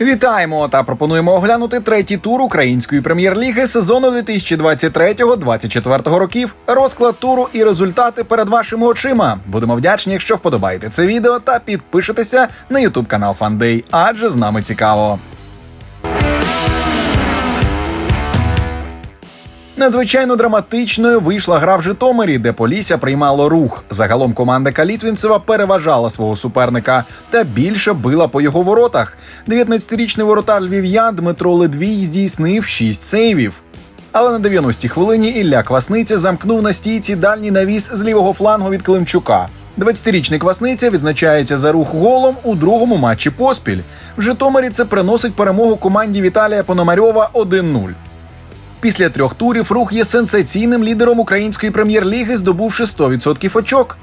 Вітаємо та пропонуємо оглянути третій тур української прем'єр-ліги сезону 2023-2024 років. Розклад туру і результати перед вашими очима. Будемо вдячні, якщо вподобаєте це відео та підпишетеся на ютуб канал Фандей, адже з нами цікаво. Надзвичайно драматичною вийшла гра в Житомирі, де Полісся приймало рух. Загалом команда Калітвінцева переважала свого суперника та більше била по його воротах. 19-річний воротар львів'ян Дмитро Ледвій здійснив 6 сейвів. Але на 90-й хвилині Ілля Квасниця замкнув на стійці дальній навіс з лівого флангу від Климчука. 20-річний Квасниця відзначається за рух голом у другому матчі поспіль. В Житомирі це приносить перемогу команді Віталія Пономарьова 1-0. Після трьох турів рух є сенсаційним лідером української прем'єр-ліги, здобувши 100% очок.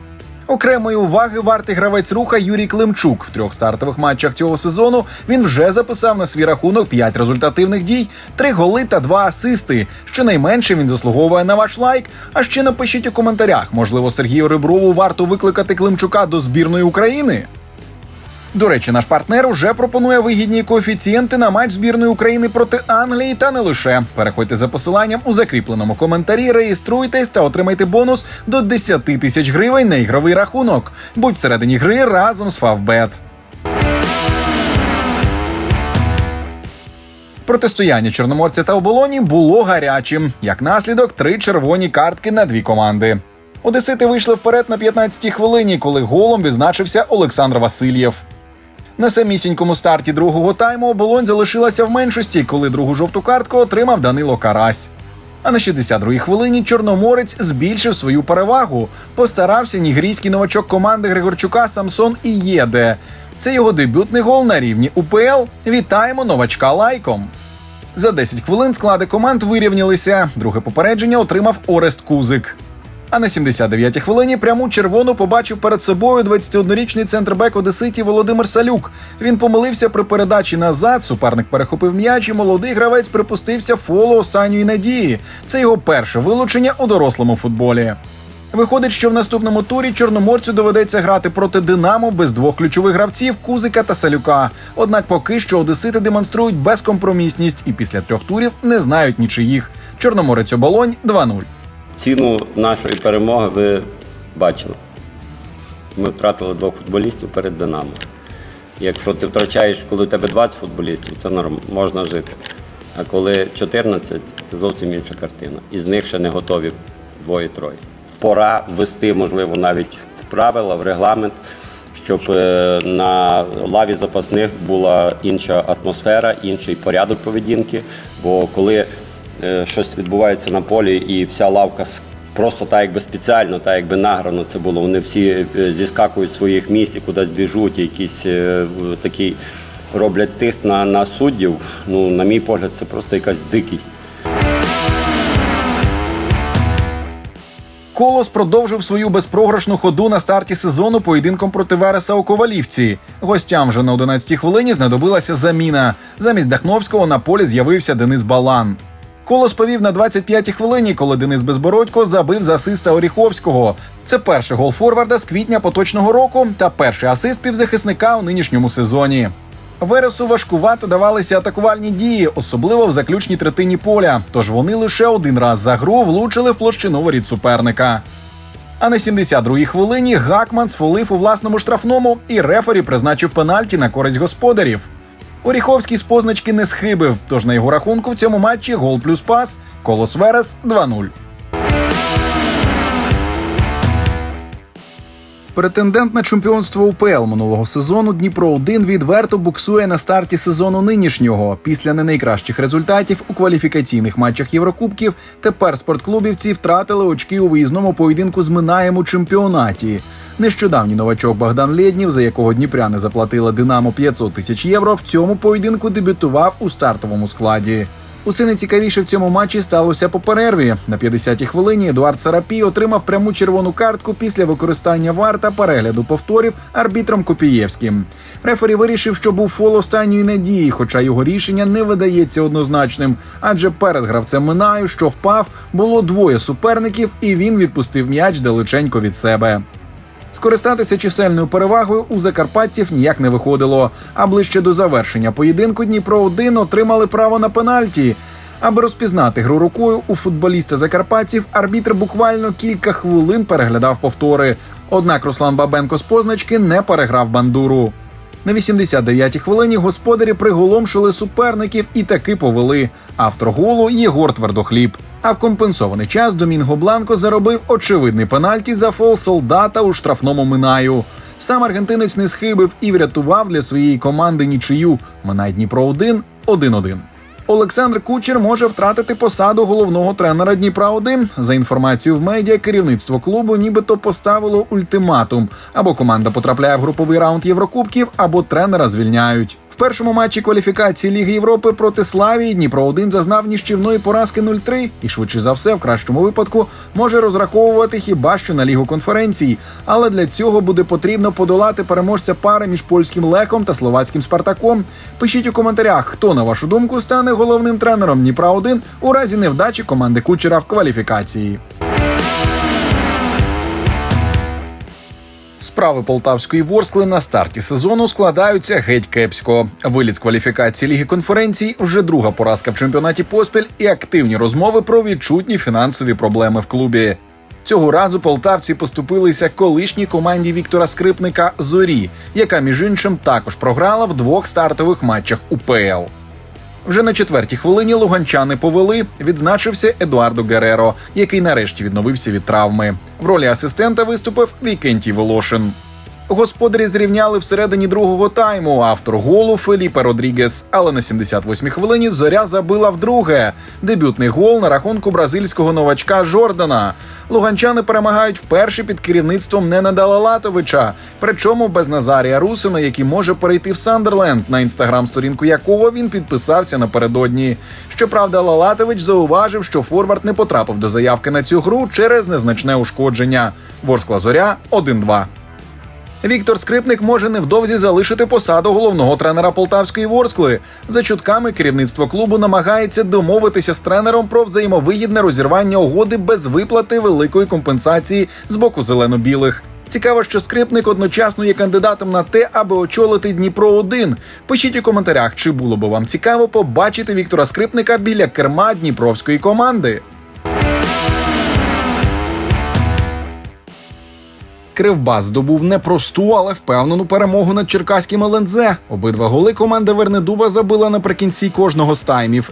Окремої уваги вартий гравець руха Юрій Климчук. В трьох стартових матчах цього сезону він вже записав на свій рахунок 5 результативних дій, 3 голи та 2 асисти. Щонайменше він заслуговує на ваш лайк. А ще напишіть у коментарях. Можливо, Сергію Риброву варто викликати Климчука до збірної України. До речі, наш партнер уже пропонує вигідні коефіцієнти на матч збірної України проти Англії та не лише. Переходьте за посиланням у закріпленому коментарі, реєструйтесь та отримайте бонус до 10 тисяч гривень на ігровий рахунок. Будь всередині гри разом з Фавбет. Протистояння чорноморця та оболоні було гарячим. Як наслідок, три червоні картки на дві команди. Одесити вийшли вперед на 15-й хвилині, коли голом відзначився Олександр Васильєв. На самісінькому старті другого тайму оболонь залишилася в меншості, коли другу жовту картку отримав Данило Карась. А на 62-й хвилині Чорноморець збільшив свою перевагу. Постарався нігерійський новачок команди Григорчука Самсон Ієде. Це його дебютний гол на рівні УПЛ. Вітаємо новачка лайком. За 10 хвилин склади команд вирівнялися. Друге попередження отримав Орест Кузик. А на 79-й хвилині пряму червону побачив перед собою 21-річний центрбек Одеситі Володимир Салюк. Він помилився при передачі назад. Суперник перехопив м'яч, і молодий гравець припустився фолу останньої надії. Це його перше вилучення у дорослому футболі. Виходить, що в наступному турі чорноморцю доведеться грати проти Динамо без двох ключових гравців Кузика та Салюка. Однак поки що одесити демонструють безкомпромісність і після трьох турів не знають нічиїх. Чорноморець оболонь 2-0. Ціну нашої перемоги ви бачили. Ми втратили двох футболістів перед Динамо. Якщо ти втрачаєш, коли у тебе 20 футболістів, це норм, можна жити. А коли 14, це зовсім інша картина. Із них ще не готові двоє-троє. Пора ввести, можливо, навіть в правила, в регламент, щоб е, на лаві запасних була інша атмосфера, інший порядок поведінки. Бо коли щось відбувається на полі і вся лавка просто так, якби спеціально, так якби награно це було. Вони всі е, зіскакують з своїх місць і кудись біжуть, якийсь е, в- роблять тиск на, на суддів. Ну, на мій погляд, це просто якась дикість. Колос продовжив свою безпрограшну ходу на старті сезону поєдинком проти Вереса у Ковалівці. Гостям вже на 11-й хвилині знадобилася заміна. Замість Дахновського на полі з'явився Денис Балан. Колос повів на 25-й хвилині, коли Денис Безбородько забив з асиста Оріховського. Це перший гол форварда з квітня поточного року та перший асист півзахисника у нинішньому сезоні. Вересу важкувато давалися атакувальні дії, особливо в заключній третині поля. Тож вони лише один раз за гру влучили в площину воріт суперника. А на 72-й хвилині Гакман сфолив у власному штрафному, і рефері призначив пенальті на користь господарів. Оріховський з позначки не схибив, тож на його рахунку в цьому матчі гол плюс пас. Колос Верес 2-0. Претендент на чемпіонство УПЛ минулого сезону Дніпро 1 відверто буксує на старті сезону нинішнього. Після не найкращих результатів у кваліфікаційних матчах Єврокубків тепер спортклубівці втратили очки у виїзному поєдинку з Минаєм у чемпіонаті. Нещодавній новачок Богдан Лєднів, за якого Дніпряни заплатили Динамо 500 тисяч євро, в цьому поєдинку дебютував у стартовому складі. Усе найцікавіше в цьому матчі сталося по перерві. На 50-й хвилині Едуард Сарапій отримав пряму червону картку після використання вар та перегляду повторів арбітром Копієвським. Рефері вирішив, що був фол останньої надії, хоча його рішення не видається однозначним. Адже перед гравцем Минаю, що впав, було двоє суперників, і він відпустив м'яч далеченько від себе. Скористатися чисельною перевагою у закарпатців ніяк не виходило. А ближче до завершення поєдинку Дніпро 1 отримали право на пенальті. Аби розпізнати гру рукою у футболіста закарпатців, арбітр буквально кілька хвилин переглядав повтори. Однак Руслан Бабенко з позначки не переграв бандуру. На 89-й хвилині господарі приголомшили суперників і таки повели. Автор голу Єгор Твердохліб. А в компенсований час Домінго Бланко заробив очевидний пенальті за фол солдата у штрафному минаю. Сам аргентинець не схибив і врятував для своєї команди нічию. Минай Дніпро 1 1-1. Олександр Кучер може втратити посаду головного тренера Дніпра 1 За інформацією в медіа, керівництво клубу нібито поставило ультиматум: або команда потрапляє в груповий раунд Єврокубків, або тренера звільняють. Першому матчі кваліфікації Ліги Європи проти Славії Дніпро 1 зазнав ніщівної поразки 0-3 і швидше за все, в кращому випадку, може розраховувати хіба що на лігу конференцій. Але для цього буде потрібно подолати переможця пари між польським леком та словацьким Спартаком. Пишіть у коментарях, хто на вашу думку стане головним тренером Дніпра 1 у разі невдачі команди Кучера в кваліфікації. Справи полтавської ворскли на старті сезону складаються геть кепсько. Виліт з кваліфікації ліги конференцій вже друга поразка в чемпіонаті поспіль і активні розмови про відчутні фінансові проблеми в клубі. Цього разу полтавці поступилися колишній команді Віктора Скрипника Зорі, яка між іншим також програла в двох стартових матчах УПЛ. Вже на четвертій хвилині луганчани повели. Відзначився Едуардо Гереро, який нарешті відновився від травми. В ролі асистента виступив Вікентій Волошин. Господарі зрівняли всередині другого тайму. Автор голу Феліпе Родрігес. Але на 78-й хвилині зоря забила вдруге. Дебютний гол на рахунку бразильського новачка Жордана. Луганчани перемагають вперше під керівництвом Ненада Лалатовича, причому без Назарія Русина, який може перейти в Сандерленд, на інстаграм-сторінку якого він підписався напередодні. Щоправда, Лалатович зауважив, що Форвард не потрапив до заявки на цю гру через незначне ушкодження. Ворскла зоря 1-2. Віктор Скрипник може невдовзі залишити посаду головного тренера полтавської ворскли. За чутками керівництво клубу намагається домовитися з тренером про взаємовигідне розірвання угоди без виплати великої компенсації з боку зелено-білих. Цікаво, що скрипник одночасно є кандидатом на те, аби очолити Дніпро 1 Пишіть у коментарях, чи було би вам цікаво побачити Віктора Скрипника біля керма дніпровської команди. Кривбас здобув непросту, але впевнену перемогу над черкаським ЛНЗ. Обидва голи команда Вернедуба забила наприкінці кожного з таймів.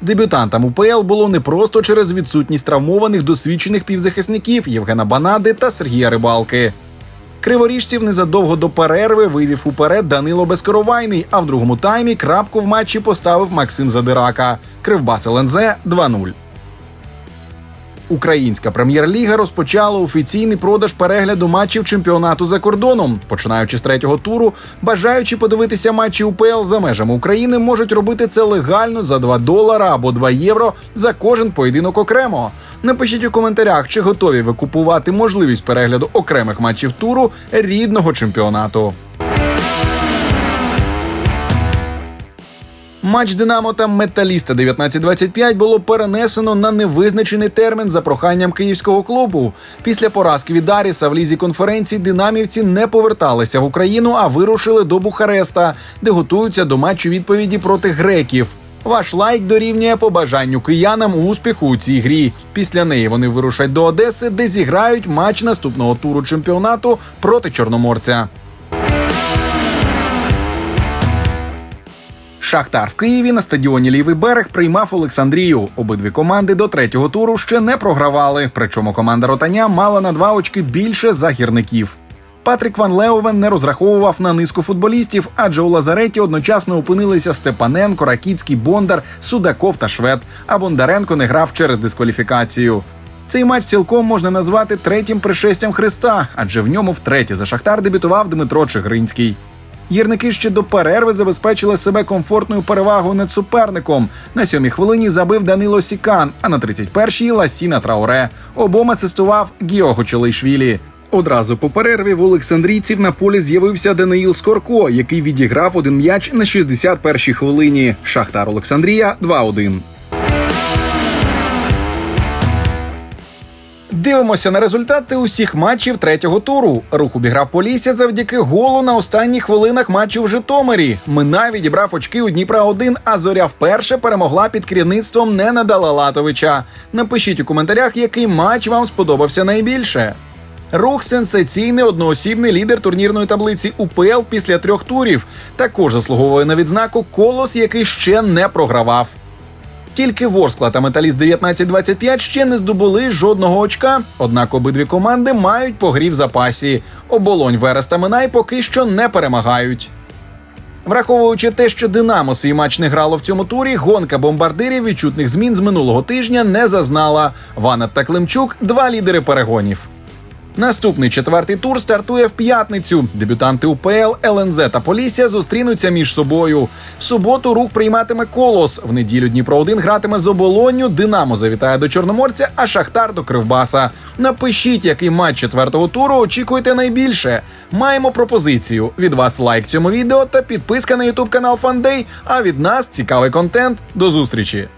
Дебютантам УПЛ було непросто через відсутність травмованих досвідчених півзахисників Євгена Банади та Сергія Рибалки. Криворіжців незадовго до перерви вивів уперед Данило Безкоровайний, а в другому таймі крапку в матчі поставив Максим Задирака. Кривбас ЛНЗ 2-0. Українська прем'єр-ліга розпочала офіційний продаж перегляду матчів чемпіонату за кордоном. Починаючи з третього туру, бажаючи подивитися матчі УПЛ за межами України, можуть робити це легально за 2 долара або 2 євро за кожен поєдинок окремо. Напишіть у коментарях, чи готові ви купувати можливість перегляду окремих матчів туру рідного чемпіонату. Матч Динамо та Металіста 1925 було перенесено на невизначений термін за проханням київського клубу. Після поразки від Аріса в лізі конференції динамівці не поверталися в Україну, а вирушили до Бухареста, де готуються до матчу відповіді проти греків. Ваш лайк дорівнює побажанню киянам успіху у цій грі. Після неї вони вирушать до Одеси, де зіграють матч наступного туру чемпіонату проти Чорноморця. Шахтар в Києві на стадіоні Лівий берег приймав Олександрію. Обидві команди до третього туру ще не програвали. Причому команда Ротаня мала на два очки більше за гірників. Патрік Ван Леовен не розраховував на низку футболістів, адже у Лазареті одночасно опинилися Степаненко, Ракіцький, Бондар, Судаков та Швед. А Бондаренко не грав через дискваліфікацію. Цей матч цілком можна назвати третім пришестям Христа, адже в ньому втретє за Шахтар дебютував Дмитро Чигринський. Гірники ще до перерви забезпечили себе комфортною перевагою над суперником. На сьомій хвилині забив Данило Сікан, а на 31-й – Ласіна Трауре. Обом асистував Гіого Челейшвілі. Одразу по перерві в Олександрійців на полі з'явився Даниїл Скорко, який відіграв один м'яч на 61-й хвилині. Шахтар Олександрія 2-1. Дивимося на результати усіх матчів третього туру. Рух обіграв Полісся завдяки голу на останніх хвилинах матчу в Житомирі. Минай відібрав очки у Дніпра 1 а зоря вперше перемогла під керівництвом Ненада Латовича. Напишіть у коментарях, який матч вам сподобався найбільше. Рух сенсаційний одноосібний лідер турнірної таблиці УПЛ після трьох турів. Також заслуговує на відзнаку колос, який ще не програвав. Тільки Ворскла та Металіст 1925 ще не здобули жодного очка. Однак обидві команди мають по грі в запасі. Оболонь Верес та Минай поки що не перемагають. Враховуючи те, що Динамо свій матч не грало в цьому турі, гонка бомбардирів відчутних змін з минулого тижня не зазнала. Ванат та Климчук два лідери перегонів. Наступний четвертий тур стартує в п'ятницю. Дебютанти УПЛ, ЛНЗ та Полісся зустрінуться між собою. В суботу рух прийматиме колос. В неділю Дніпро 1 гратиме з оболонню. Динамо завітає до Чорноморця, а Шахтар до Кривбаса. Напишіть, який матч четвертого туру очікуєте найбільше. Маємо пропозицію. Від вас лайк цьому відео та підписка на Ютуб канал Фандей. А від нас цікавий контент. До зустрічі!